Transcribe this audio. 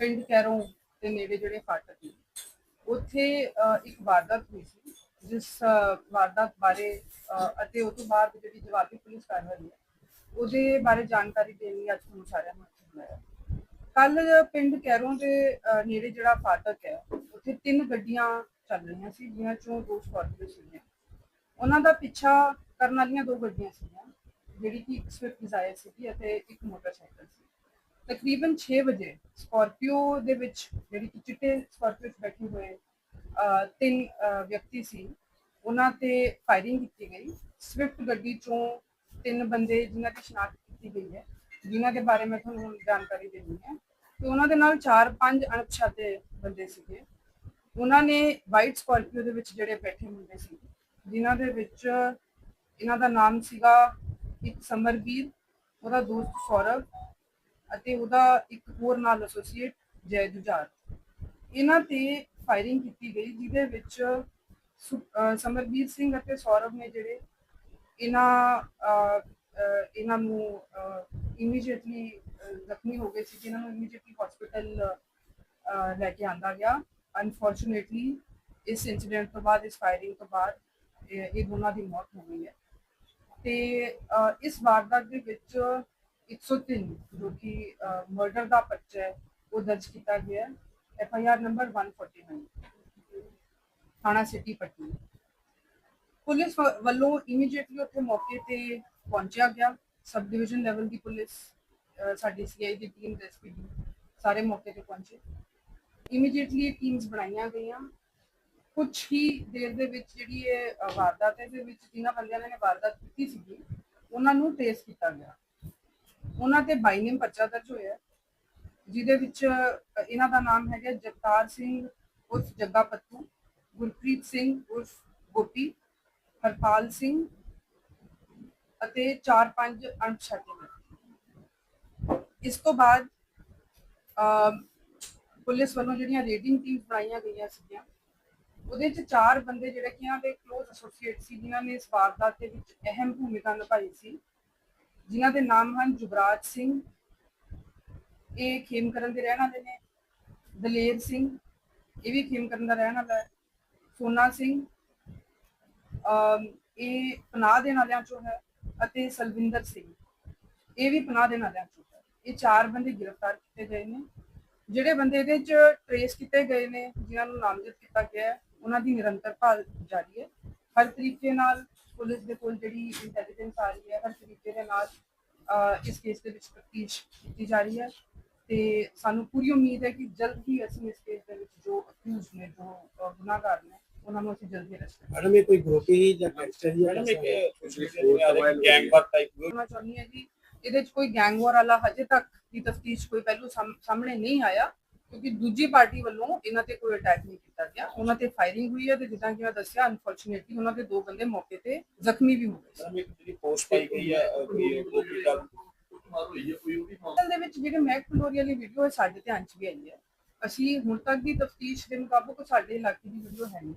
ਪਿੰਡ ਕੈਰੋਂ ਦੇ ਨੇੜੇ ਜਿਹੜੇ ਫਾਟਕ ਨੇ ਉੱਥੇ ਇੱਕ ਵਾਰਦਾਤ ਹੋਈ ਸੀ ਜਿਸ ਵਾਰਦਾਤ ਬਾਰੇ ਅ, ਅਤੇ ਉਸ ਤੋਂ ਬਾਅਦ ਜਿਹੜੀ ਜਵਾਬੀ ਪੁਲਿਸ ਕਾਰਵਾਈ ਹੈ ਉਹਦੇ ਬਾਰੇ ਜਾਣਕਾਰੀ ਦੇਣ ਲਈ ਅੱਜ ਤੁਹਾਨੂੰ ਸਾਰਿਆਂ ਨੂੰ ਬੁਲਾਇਆ ਕੱਲ ਪਿੰਡ ਕੈਰੋਂ ਦੇ ਨੇੜੇ ਜਿਹੜਾ ਫਾਟਕ ਹੈ ਉੱਥੇ ਤਿੰਨ ਗੱਡੀਆਂ ਚੱਲ ਰਹੀਆਂ ਸੀ ਜਿਨ੍ਹਾਂ ਚੋਂ ਦੋ ਸਕਾਰਪੀਓ ਸੀਗੀਆਂ। ਉਹਨਾਂ ਦਾ ਪਿੱਛਾ ਕਰਨ ਵਾਲੀਆਂ ਦੋ ਗੱਡੀਆਂ ਸੀਗੀਆਂ ਜਿਹੜੀ ਕਿ ਇੱਕ ਸਵਿਫਟ ਡਿਜ਼ਾਇਰ ਸੀ ਅਤੇ ਇੱਕ ਮੋਟਰਸਾਈਕਲ ਸੀ। ਤਕਰੀਬਨ 6 ਵਜੇ ਸਕਾਰਪੀਓ ਦੇ ਵਿੱਚ, ਜਿਹੜੀ ਕਿ ਚਿੱਟੇ ਸਕਾਰਪੀਓ 'ਚ ਬੈਠੇ ਹੋਏ ਤਿੰਨ ਵਿਅਕਤੀ ਸੀ, ਉਹਨਾਂ ਤੇ ਫਾਇਰਿੰਗ ਕੀਤੀ ਗਈ। ਸਵਿਫਟ ਗੱਡੀ ਚੋਂ ਤਿੰਨ ਬੰਦੇ ਜਿਨ੍ਹਾਂ ਦੀ ਸ਼ਨਾਖਤ ਕੀਤੀ ਗਈ ਹੈ, ਜਿਨ੍ਹਾਂ ਦੇ ਬਾਰੇ ਮੈਂ ਤੁਹਾਨੂੰ ਹੁਣ ਜਾਣਕਾਰੀ ਦੇਣੀ ਹੈ। ਤੇ ਉਹਨਾਂ ਦੇ ਨਾਲ 4-5 ਅਣਪਛਾਤੇ ਬੰਦੇ ਸੀਗੇ। ਉਹਨਾਂ ਨੇ ਵਾਈਟ ਸਕਾਰਪੀਓ ਦੇ ਵਿੱਚ ਜਿਹੜੇ ਬੈਠੇ ਹੁੰਦੇ ਸੀ, ਜਿਨ੍ਹਾਂ ਦੇ ਵਿੱਚ ਇਹਨਾਂ ਦਾ ਨਾਮ ਸੀਗਾ ਇੱਕ ਸਮਰਵੀਰ ਉਹਦਾ ਦੋਸਤ ਸੌਰਵ ਅਤੇ ਉਹਦਾ ਇੱਕ ਹੋਰ ਨਾਲ ਐਸੋਸੀਏਟ ਜੈ ਜੁਝਾਰ। ਇਹਨਾਂ ਤੇ ਫਾਇਰਿੰਗ ਕੀਤੀ ਗਈ, ਜਿਹਦੇ ਵਿੱਚ ਸੁ- ਸਿੰਘ ਅਤੇ ਸੌਰਵ ਨੇ ਜਿਹੜੇ ਇਹਨਾਂ ਇਹਨਾਂ ਨੂੰ ਇਮੀਡੀਏਟਲੀ ਜ਼ਖਮੀ ਹੋ ਗਏ ਸੀ ਜਿਨ੍ਹਾਂ ਨੂੰ ਇਮੀਡੀਏਟਲੀ ਹਸਪੀਟਲ ਲੈ ਕੇ ਆਂਦਾ ਗਿਆ। ਅਨਫੋਰਚੂਨੇਟਲੀ ਇਸ ਇਨਸੀਡੈਂਟ ਤੋਂ ਬਾਅਦ, ਇਸ ਫਾਇਰਿੰਗ ਤੋਂ ਬਾਅਦ, ਇਹ ਦੋਨਾਂ ਦੀ ਮੌਤ ਹੋ ਗਈ ਹੈ। ਤੇ ਇਸ ਵਾਰਦਾਤ ਦੇ ਵਿੱਚ 103 ਜੋ ਕਿ ਮਰਡਰ ਦਾ ਪਰਚਾ ਹੈ ਉਹ ਦਰਜ ਕੀਤਾ ਗਿਆ ਹੈ। ਐਫ ਆਈ ਆਰ ਨੰਬਰ 149 ਥਾਣਾ ਸਿਟੀ ਪਟਨਾ। ਪੁਲਿਸ ਵੱਲੋਂ ਇਮੀਡੀਏਟਲੀ ਉੱਥੇ ਮੌਕੇ ਤੇ ਪਹੁੰਚਿਆ ਗਿਆ। ਸਬ ਡਿਵੀਜ਼ਨ ਲੈਵਲ ਦੀ ਪੁਲਿਸ ਅਹ, ਸਾਡੀ ਸੀਆਈ ਦੀ ਟੀਮ ਐਸਪੀਡੀ ਸਾਰੇ ਮੌਕੇ ਤੇ ਪਹੁੰਚੇ। ਇਮੀਡੀਏਟਲੀ ਟੀਮਸ ਬਣਾਈਆਂ ਗਈਆਂ। ਕੁਝ ਹੀ ਦੇਰ ਦੇ ਵਿੱਚ ਜਿਹੜੀ ਇਹ ਵਾਰਦਾਤ ਹੈ ਦੇ ਵਿੱਚ ਜਿਨ੍ਹਾਂ ਬੰਦਿਆਂ ਨੇ ਵਾਰਦਾਤ ਕੀਤੀ ਸੀਗੀ ਉਹਨਾਂ ਨੂੰ ਟ੍ਰੇਸ ਕੀਤਾ ਗਿਆ। ਉਹਨਾਂ ਤੇ ਬਾਈ ਨੇਮ ਪਰਚਾ ਦਰਜ ਹੋਇਆ ਜਿਹਦੇ ਵਿੱਚ ਇਹਨਾਂ ਦਾ ਨਾਮ ਹੈਗਾ ਜਗਤਾਰ ਸਿੰਘ ਉਰਫ ਜੱਗਾ ਪੱਤੂ ਗੁਰਪ੍ਰੀਤ ਸਿੰਘ ਉਰਫ ਗੋਪੀ ਹਰਪਾਲ ਸਿੰਘ ਅਤੇ 4-5 ਅਣਪਛਾਤੇ ਨੇ। ਇਸ ਤੋਂ ਬਾਅਦ ਅ, ਪੁਲਿਸ ਵੱਲੋਂ ਜਿਹੜੀਆਂ ਰੇਡਿੰਗ ਟੀਮ ਬਣਾਈਆਂ ਗਈਆਂ ਸੀਗੀਆਂ ਉਹਦੇ ਚ ਚਾਰ ਬੰਦੇ ਜਿਹੜੇ ਕਿ ਇਹਨਾਂ ਦੇ ক্লোਜ਼ ਐਸੋਸੀਏਟ ਸੀ ਜਿਨ੍ਹਾਂ ਨੇ ਇਸ ਵਾਰਦਾਤ ਦੇ ਵਿੱਚ ਅਹਿਮ ਭੂਮਿਕਾ ਨਿਭਾਈ ਸੀ। ਜਿਨ੍ਹਾਂ ਦੇ ਨਾਮ ਹਨ ਜੁਗਰਾਜ ਸਿੰਘ, ਇਹ ਖੇਮਕਰਨ ਦੇ ਰਹਿਣ ਵਾਲੇ ਨੇ, ਦਲੇਰ ਸਿੰਘ, ਇਹ ਵੀ ਖੇਮਕਰਨ ਦਾ ਰਹਿਣ ਵਾਲਾ ਹੈ ਸੋਨਾ ਸਿੰਘ ਇਹ ਪਨਾਹ ਦੇ ਨਾਲਿਆਂ ਚੋਂ ਹੈ ਅਤੇ ਸਲਵਿੰਦਰ ਸਿੰਘ, ਇਹ ਵੀ ਪਨਾਹ ਦੇ ਨਾਲਿਆਂ ਚੋਂ ਹੈ। ਇਹ ਚਾਰ ਬੰਦੇ ਗ੍ਰਿਫਤਾਰ ਕੀਤੇ ਗਏ ਨੇ, ਜਿਹੜੇ ਬੰਦੇ ਇਹਦੇ ਚ ਟ੍ਰੇਸ ਕੀਤੇ ਗਏ ਨੇ, ਜਿਨ੍ਹਾਂ ਨੂੰ ਨਾਮਜ਼ਦ ਕੀਤਾ ਗਿਆ ਹੈ, ਉਹਨਾਂ ਦੀ ਨਿਰੰਤਰ ਭਾਲ ਜਾਰੀ ਹੈ। ਹਰ ਤਰੀਕੇ ਨਾਲ ਪੁਲਿਸ ਦੇ ਕੋਲ ਜਿਹੜੀ ਇੰਟੈਲੀਜੈਂਸ ਆ ਰਹੀ ਹੈ, ਹਰ ਅਹ, ਇਸ ਕੇਸ ਦੇ ਵਿੱਚ ਤਫਤੀਸ਼ ਕੀਤੀ ਜਾ ਰਹੀ ਹੈ ਤੇ ਸਾਨੂੰ ਪੂਰੀ ਉਮੀਦ ਹੈ ਕਿ ਜਲਦ ਹੀ ਅਸੀਂ ਇਸ ਕੇਸ ਦੇ ਵਿੱਚ ਜੋ ਅਕਿਊਜ਼ ਨੇ ਜੋ ਗੁਨਾਹਗਾਰ ਨੇ ਉਹਨਾਂ ਨੂੰ ਅਸੀਂ ਜਲਦੀ ਅਰੈਸਟ ਕਰਾਂਗੇ। ਮੈਡਮ ਇਹ ਕੋਈ ਗਰੁੱਪ ਹੀ ਜਾਂ ਗੈਂਗਸਟਰ ਹੀ ਮੈਡਮ ਇੱਕ ਗੈਂਗ ਵਾਰ ਟਾਈਪ ਮੈਂ ਚਾਹੁੰਦੀ ਹਾਂ ਜੀ ਇਹਦੇ 'ਚ ਕੋਈ ਗੈਂਗ ਵਾਰ ਵਾਲਾ ਹਜੇ ਤੱਕ ਦੀ ਤਫਤੀਸ਼ ਕੋਈ ਪਹਿਲੂ ਸਾਹਮ- ਸਾਹਮਣੇ ਨਹੀਂ ਆਇਆ। ਕਿਉਂਕਿ ਦੂਜੀ ਪਾਰਟੀ ਵੱਲੋਂ ਇਹਨਾਂ ਤੇ ਕੋਈ ਅਟੈਕ ਨਹੀਂ ਕੀਤਾ ਗਿਆ। ਉਹਨਾਂ ਤੇ ਫਾਇਰਿੰਗ ਹੋਈ ਹੈ ਤੇ ਜਿੱਦਾਂ ਕਿ ਮੈਂ ਦੱਸਿਆ ਅਨਫੋਰਚੂਨੇਟਲੀ ਉਹਨਾਂ ਦੇ ਦੋ ਬੰਦੇ ਮੌਕੇ ਤੇ ਜ਼ਖਮੀ ਵੀ ਹੋ ਗਏ ਸੀ। ਮੈਡਮ ਇੱਕ ਜਿਹੜੀ ਪੋਸਟ ਪਾਈ ਗਈ ਹੈ ਕਿ ਗੋਪੀ ਦਾ ਅਸਲ ਦੇ ਵਿੱਚ ਜਿਹੜੇ ਮੈਕ ਫਲੋਰੀ ਵਾਲੀ ਵੀਡੀਓ ਹੈ ਸਾਡੇ ਧਿਆਨ 'ਚ ਵੀ ਆਈ ਹੈ। ਅਸੀਂ ਹੁਣ ਤੱਕ ਦੀ ਤਫਤੀਸ਼ ਦੇ ਮੁਤਾਬਕ ਸਾਡੇ ਇਲਾਕੇ ਦੀ ਵੀਡੀਓ ਹੈ ਨਹੀਂ।